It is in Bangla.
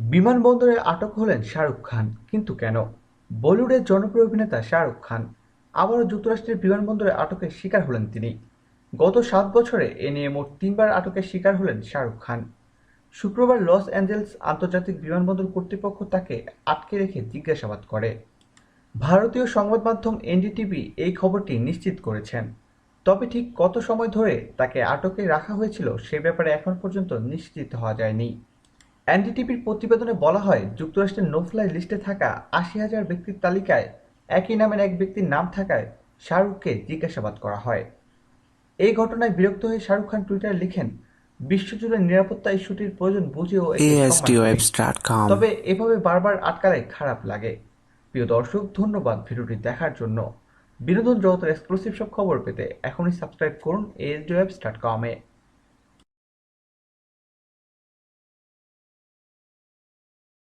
বিমানবন্দরে আটক হলেন শাহরুখ খান। কিন্তু কেন? বলিউডের জনপ্রিয় অভিনেতা শাহরুখ খান আবারও যুক্তরাষ্ট্রের বিমানবন্দরে আটকের শিকার হলেন তিনি। গত সাত বছরে এ নিয়ে মোট তিনবার আটকের শিকার হলেন শাহরুখ খান। শুক্রবার লস অ্যাঞ্জেলস আন্তর্জাতিক বিমানবন্দর কর্তৃপক্ষ তাকে আটকে রেখে জিজ্ঞাসাবাদ করে। ভারতীয় সংবাদ মাধ্যম এনডিটিভি এই খবরটি নিশ্চিত করেছেন। তবে ঠিক কত সময় ধরে তাকে আটকে রাখা হয়েছিল সে ব্যাপারে এখন পর্যন্ত নিশ্চিত হওয়া যায়নি। এনডিটিভির প্রতিবেদনে বলা হয় যুক্তরাষ্ট্রের নোফ্লাই লিস্টে থাকা আশি হাজার ব্যক্তির তালিকায় একই নামের এক ব্যক্তির নাম থাকায় শাহরুখকে জিজ্ঞাসাবাদ করা হয়। এই ঘটনায় বিরক্ত হয়ে শাহরুখ খান টুইটারে লিখেন বিশ্বজুড়ে নিরাপত্তা ইস্যুটির প্রয়োজন বুঝেও তবে এভাবে বারবার আটকালে খারাপ লাগে। প্রিয় দর্শক ধন্যবাদ ভিডিওটি দেখার জন্য। বিনোদন জগতের এক্সক্লুসিভ সব খবর পেতে এখনই সাবস্ক্রাইব করুন এসডিওয়েবস ডট কমে